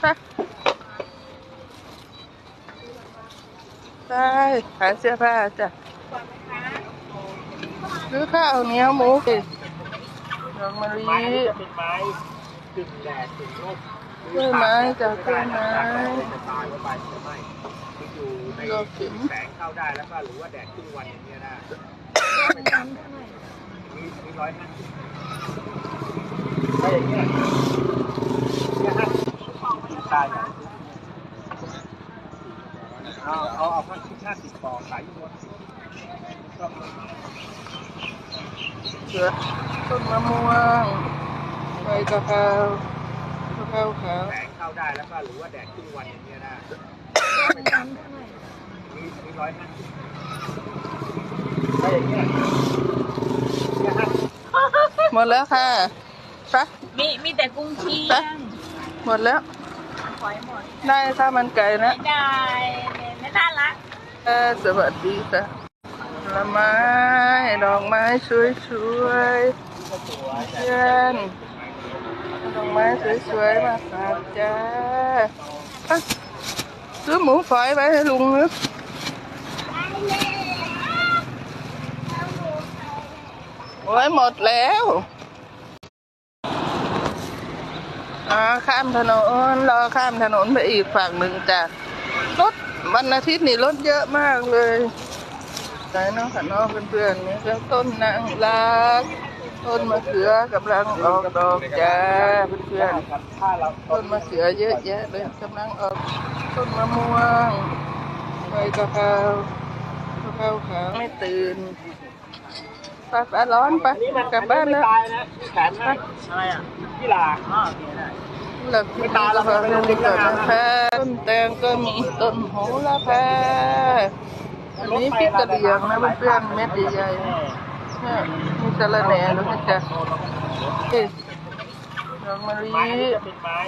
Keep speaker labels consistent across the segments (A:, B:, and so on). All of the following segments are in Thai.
A: ไปไปขายเสื้อผ้าจ้ะหรือข้าวเหนียวหมูสิดอกมะลิ
B: ไม้นี่จะเป็นไม้กึ่งแดดกึ่งร่ม
A: กล้วยไม้จ้ะกล้วยไม้
B: จะตายว่าไปหรือไม่อยู่ในแสงเข้าได้แล้วก็หรือว่าแดดครึ่งวันอย่างเงี้ยได้มีมีร้อยห้าสิบถ้าอย่างเงี้ยเนี่ยห้าสิบ ตายเอาเอาเอาห้าสิบห้าสิบปอขายอยู่บน
A: เสือต้นมะม่วงใบกะเพรากะเพราขาว
B: แสงเข้าได้แล้วก็หรือว่าแดดครึ่งวันอย่างเงี้ยได้มีมีร้อยห้าสิบถ้าอย่างเงี้ยเนี่ยห้าสิบ
A: หมดแล้วค่ะไป
C: มีมีแต่กุ้งเชียง
A: หมดแล้ว
C: หอยหมด
A: ได้ข้าวมันไก่นะ
C: ไม่ได้ไม่น่ารัก
A: เออสวัสดีค่ะผลไม้ดอกไม้สวยๆเพื่อนดอกไม้สวยๆมาฝากจ้าอะซื้อหมูฝอยไปให้ลุงนะโอ้ยหมดแล้ว อ่าข้ามถนนรอข้ามถนนไปอีกฝั่งหนึ่งจ้ะรถวันอาทิตย์นี่รถเยอะมากเลยสายน้องขันน้องเพื่อนๆนี่ก็ต้นนางรักต้นมะเขือกำลังออกดอกจ้าเพื่อนๆต้นมะเขือเยอะแยะเลยกำลังออกต้นมะม่วงใบกะเพรากะเพราขาวไม่ตื่น ไปไปร้อนไป
B: อันนี้มัน
A: กลับบ้าน
B: ไม่
A: แล้ว
B: ตายนะแขนให้อะไรอะกีฬาอ๋อโอเคได้
A: หลับ
B: ไม่ตายหรอก
A: ต้น
B: ไม่ต้องกิน
A: ต้
B: แล้ว
A: น
B: นะ
A: แพต้นแตงก็มีต้นโหระพาอันนี้พริกกระเหรี่ยงนะเพื่อนๆเม็ดใหญ่ๆเนี่ยมีสะระแหน่แล้วนะจ๊ะเอ๊ะดอกมะลิ
B: ไม้นี่จะเป็นไม้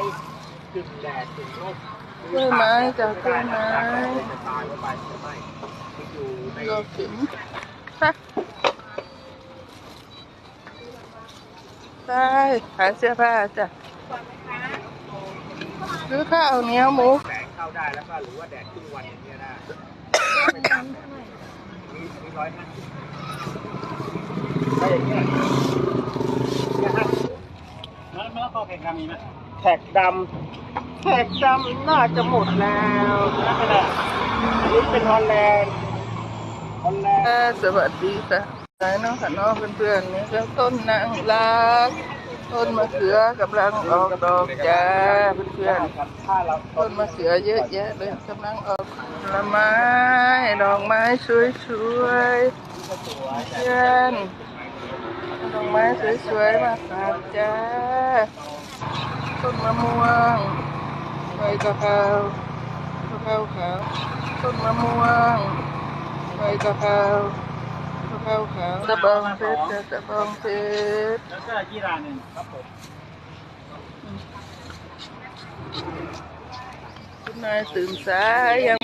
B: กึ่งแดดกึ่งร่ม
A: กล้วยไม้จ้ะกล้วยไม้
B: จะตายว่าไปหรือไม่คืออยู่ใน
A: ดอกขิมไป ไปขายเสื้อผ้าจ้ะหรือข้าวเหนียวหมู
B: แสงเข้าได้แล้วก็หรือว่าแดดครึ่งวันอย่างเงี้ยได้มีมีร้อยห้าสิบถ้าอย่างเงี้ยเนี่ยห้าสิบมะละกอแขกดำมีไหมแขกดำแขกดำน่าจะหมดแล้วนะไม่ได้อันนี้เป็นฮอลแลนด์ฮอลแลนด์
A: เออสวัสดีค่ะสายน้องขันน้องเพื่อนๆนี่ก็ต้นนางรัก ต้นมะเขือกำลังออกดอกจ้าเพื่อนๆ
B: ถ้าเรา
A: ต้นมะเขือเยอะแยะเลยกำลังออกผลไม้ดอกไม้สวยๆเพื่อนดอกไม้สวยๆมาฝากจ้าต้นมะม่วงใบกะเพรากะเพราขาวต้นมะม่วงใบกะเพรา กะเพราขาวตะบองเพชรจ้ะตะบองเพชร
B: แล้วก็ยี่ราหนึ่งครับผม
A: คุณนายตื่นสายยัง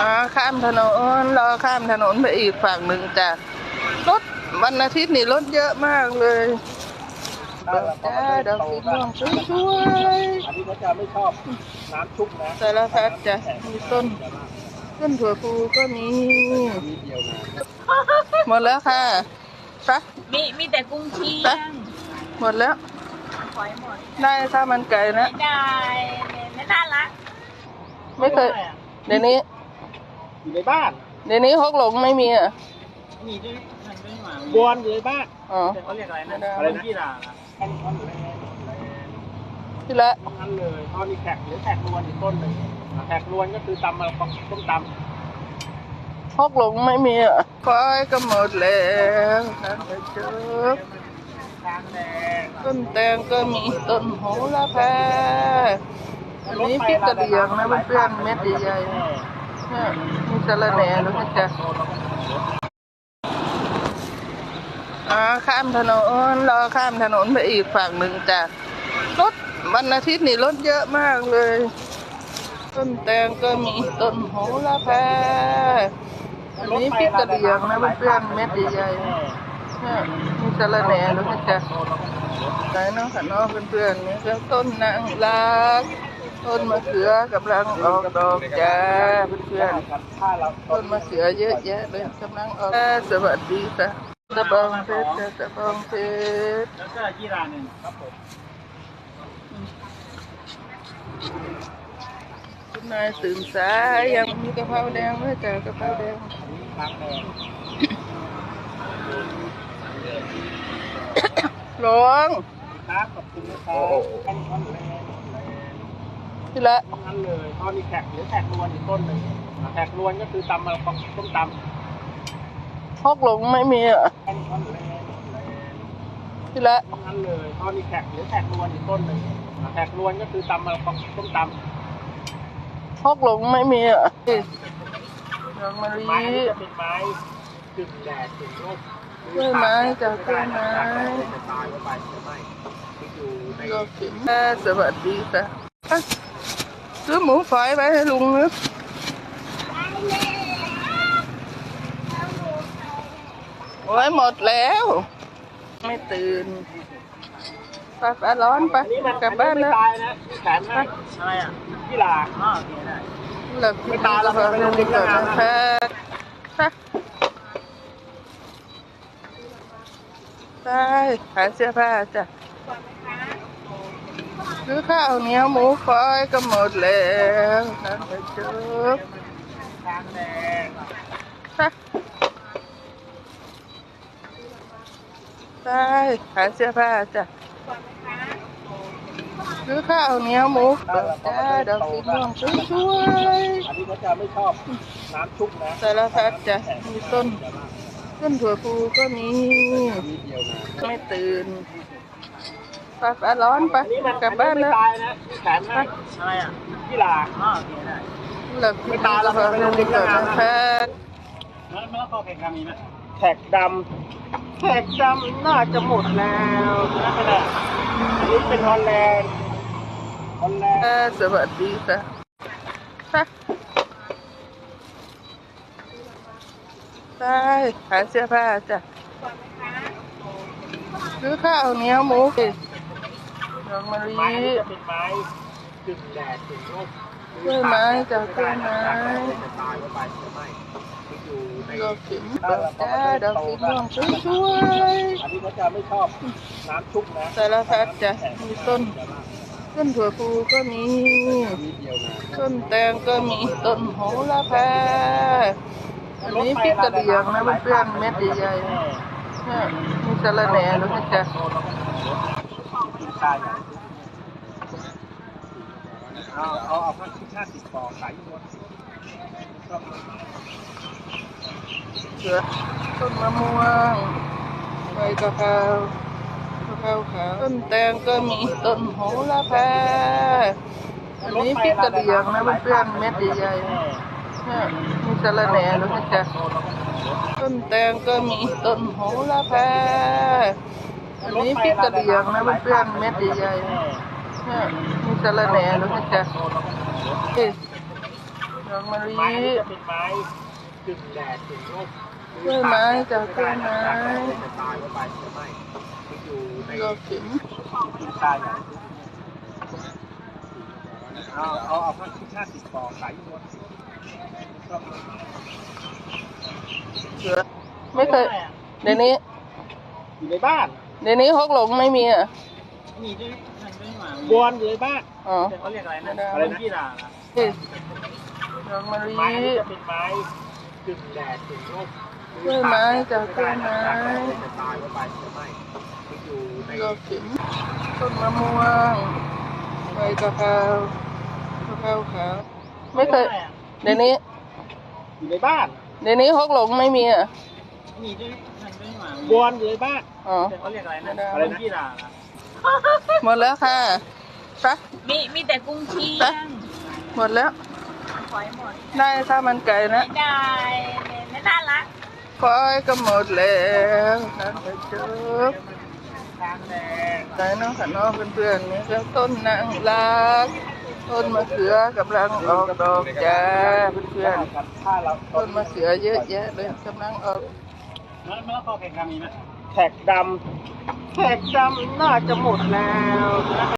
A: อ่าข้ามถนนรอข้ามถนนไปอีกฝั่งหนึ่งจ้ะรถวันอาทิตย์นี่รถเยอะมากเลยดอกจ้าดอกสีม่วงสวย
B: อันนี้เขาจะไม่ชอบน้ำชุบนะ
A: ๆสารพัดจ้ะมีต้น ต้นถั่วพูก็มี
B: นิดเดียวนะ
A: หมดแล้วค่ะไป
C: มีมีแต่กุ้งเชีย
A: ไป
C: ง
A: หมดแล้ว
C: หอยหมด
A: ได้ข้าวมันไก่นะ
C: ไม่ได้ ไม่น่ารัก
A: ไม่เคย เดี๋ยวนี้
B: อยู่ในบ้าน
A: เดี๋ยวนี้ฮกหลงไม่มีอะ
B: มีด้วยมันไม่มาบวนอยู่ในบ้าน
A: อ๋อ
B: เขาเรียกอะไร
A: ไม่
B: นะ
A: ได้
B: อะไรนะยี่ราท่อนท่อนเลย
A: ที่ละ
B: ท่อนเลยท่อนนี้แขกหรือแขกรวนอีกต้นหนึ่ง แขกรวนก็คือตำมาต้มตำ
A: ฮกหลงไม่มีอะคอยก็หมดแล้วทางไปเจอต้นแตงก็มีต้นโหระพาอันนี้พริกกระเหลียงนะเพื่อนเม็ดใหญ่ๆเนี่ยมีสะระแหน่แล้วจ๊ะข้ามถนนรอข้ามถนนไปอีกฝั่งหนึ่งจ้ะรถวันอาทิตย์นี่รถเยอะมากเลย ต้นแตงก็มีต้นโหระพาอันนี้พริกกระเหรี่ยงนะเพื่อนๆเม็ดใหญ่ๆเนี่ยมีสะระแหน่แล้วนะจ๊ะไหนเน้องค่ะเน้องเพื่อนๆนี่ก็ต้นนางรักต้นมะเขือกำลังออกดอกจ้าเพื่อนๆต้นมะเขือเยอะแยะเลยกำลังออกสวัสดีจ้ะตะบองเพชรจ้ะตะบองเพชร
B: แล้วก็ยี่ราหนึ่งครับผม
A: นายตื่นสายยังมีกะเพราแดงไหมจ้ะกะเพราแดง
B: อันนี้ทางแดง
A: ลง
B: ครับขอบคุณนะครับเป็นท่อนแรก
A: ทีละ
B: นั่นเลยท่อนนี้แขกหรือแขกรวนอีกต้นหนึ่งแขกรวนก็คือตำมาต้มตำ
A: ฮอกหลงไม่มีอะ
B: เป็นท่อนแรก
A: ทีละ
B: นั่นเลยท่อนนี้แขกหรือแขกรวนอีกต้นหนึ่งแขกรวนก็คือตำมาต้มต
A: ฮ อกหลงไม่มีอะดอกมะำลิ
B: ไม้นี่จะเป็นไม้กึ่งแดดกึ่งร่ม
A: กล้วยไม้จ้ะกล้วยไม้
B: ตายไปหรือไม่ที่อยู่ใน
A: ดอกขิมสวัสดีจ้ะอะซื้อหมูฝอยไปให้ลุงนะโอ้ยหมดแล้ว ไม่ตื่นไปไปร้อนไปกลับบ้านแล้ว
B: ไม่ตายนะแขนให้อะไรอะ ที่ลาเลั
A: บไม่ตายแล้วไปดีกว่าได้ขาเสื้อผ้าจ้ะซื้อข้าวเหนียวหมูฝอยก็หมดแล้วนไปจบได้ขาเสื้อผ้าจ้ะ ซื้อข้าวเหนียวหมูฝอยจ้าดอกสีม่วงสวย
B: อันนี้เขาจะไม่ชอบน้ำชุบนะ
A: ๆสารพัดจ้ะมีต้น ต้นถั่วพูก็มี
B: นิดเดียวนะ
A: ไม่ตื่นไปไปร้อนไป
B: อันนี้มัน
A: กลับบ้านแล้ว
B: ไม่ตายนะที่แขนให้อะไรอะที่ลาอ๋อโอเคได้
A: หลับไม่ตายแล้วไปดีกว่านะคะ
B: แล้วมะละกอแขกดำมีไหมแขกดำแขกดำน่าจะหมดแล้วน่าจะได้อันนี้เป็นฮอลแลนด์
A: สวัสดีจ้ะค่ะได้ขายเสื้อผ้าจ้ะซื้อข้าวเหนียวหมูดอกมะลิ
B: ไม้นี่จะเป็นไม้กึ่งแดดกึ่งร่ม
A: กล้วยไม้จ้ะกล้วยไม้
B: จะตายว่าไปหรือไม่ที่อยู่ใน
A: ดอกขิมจ้าดอกสีม่วงสวย
B: อันนี้เขาจะไม่ชอบน้ำชุบนะ
A: ๆสารพัดจ้ะมีต้น ต้นถั่วพูก็มีต้นแตงก็มีต้นโหระพาอันนี้พริกกระเหรี่ยงนะเพื่อนๆเม็ดใหญ่ๆมีสะระแหน่ด้วยนะจ๊ะ
B: กินตายอาเอาเอาเอาพักที่ห้าสิบฟองขายอยู่บน
A: เสือต้นมะม่วงใบกะเพรา กะเพราขาต้นแตงก็มีต้นโหระพาอันนี้พริกกระเหรี่ยงนะเพื่อนๆเม็ดใหญ่ๆนี่ยมีสะระแหน่ด้วยนะจ๊ะต้นแตงก็มีต้นโหระพาอันนี้พริกกระเหรี่ยงนะเพื่อนๆเม็ดใหญ่ๆนี่ยมีสะระแหน่ด้วยนะจ๊ะดอกมะลิ
B: ไม้นี่จะเป็นไม้กึ่งแดดกึ่งร่ม
A: กล้วยไม้จ้ะกล้วยไม้
B: จะตายว่าไปหรือไม่ที่อยู่ใน
A: ดอกขิม
B: กินตายอย่างเอาเอาเอาพักที่ห้าสิบฟองขายอยู่บน
A: เสือไม่เคยเดี๋ยวนี้
B: อยู่ในบ้าน
A: เดี๋ยวนี้ฮกหลงไม่มีอะ
B: มีด้วยมันด้วยหมาวนอยู่ในบ้าน
A: อ๋อ
B: เขาเรียกอะไรนะ
A: ไม่ได้
B: อะไรนะที่ลา
A: เอ๊ะดอกมะลิ
B: ไม้นี่จะเป็นไม้กึ่งแดดกึ่งร่ม
A: กล้วยไม้จ้ะกล้วยไม้
B: จะตายว่าไปหรือไม่ที่อยู่ใน
A: ดอกขิมต้นมะม่วงใบกะเพรากะเพราขาวไม่เคยเดี๋ยวนี้
B: อยู่ในบ้าน
A: เดี๋ยวนี้ฮกหลงไม่มีอะ
B: มีด้วยมันด้วยหมาวนอยู่ในบ้าน
A: อ๋อ
B: เขาเรียกอะไร
A: ไม่
B: นะ
A: ได้
B: อะไรนะที่ลา
A: หมดแล้วค่ะไป
C: มีมีแต่กุ้งเชียง
A: หมดแล้ว
C: หอยหมด
A: ได้ข้าวมันไก่นะ
C: ไม่ได้ไม่น่ารัก
A: ฟอยก็หมดแล้วทานไปจบ
B: ทางแดง
A: ไหนน้องค่ะน้องเพื่อนๆนี่ก็ต้นนางรัก ต้นมะเขือกำลังออกดอกจ้าเพื่อน
B: ถ้าเรา
A: ๆต้นมะเขือเยอะแยะเลยกำลังออก
B: แล้วมะละกอแข่งกันมีไหมแขกดำแขกดำน่าจะหมดแล้ว